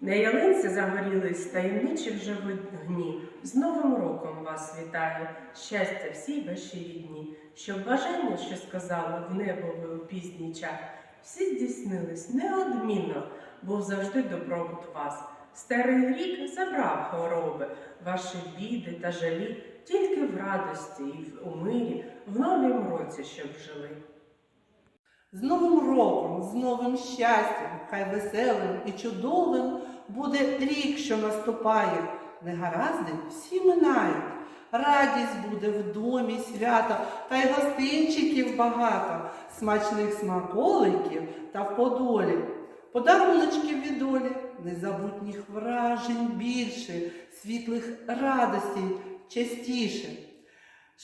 На ялинці загорілись таємничі вже вогні. З Новим роком вас вітаю, щастя всій вашій рідні, щоб бажання, що сказали в небо ви у пізній час, всі здійснились неодмінно, був завжди добробут вас. Старий рік забрав хвороби, ваші біди та жалі, тільки в радості і в- у мирі, в новім році, щоб жили. З Новим роком, з новим щастям, хай веселим і чудовим буде рік, що наступає. Негаразди всі минають. Радість буде в домі свята, та й гостинчиків багато, смачних смаколиків та в подолі. Подаруночків від долі, незабутніх вражень більше, світлих радостей частіше.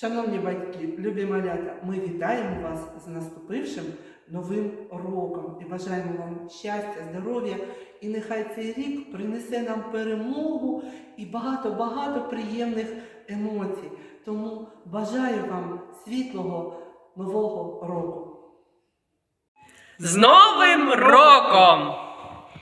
Шановні батьки, любі малята, ми вітаємо вас з наступившим новим роком і бажаємо вам щастя, здоров'я, і нехай цей рік принесе нам перемогу і багато-багато приємних емоцій. Тому бажаю вам світлого нового року. З Новим роком!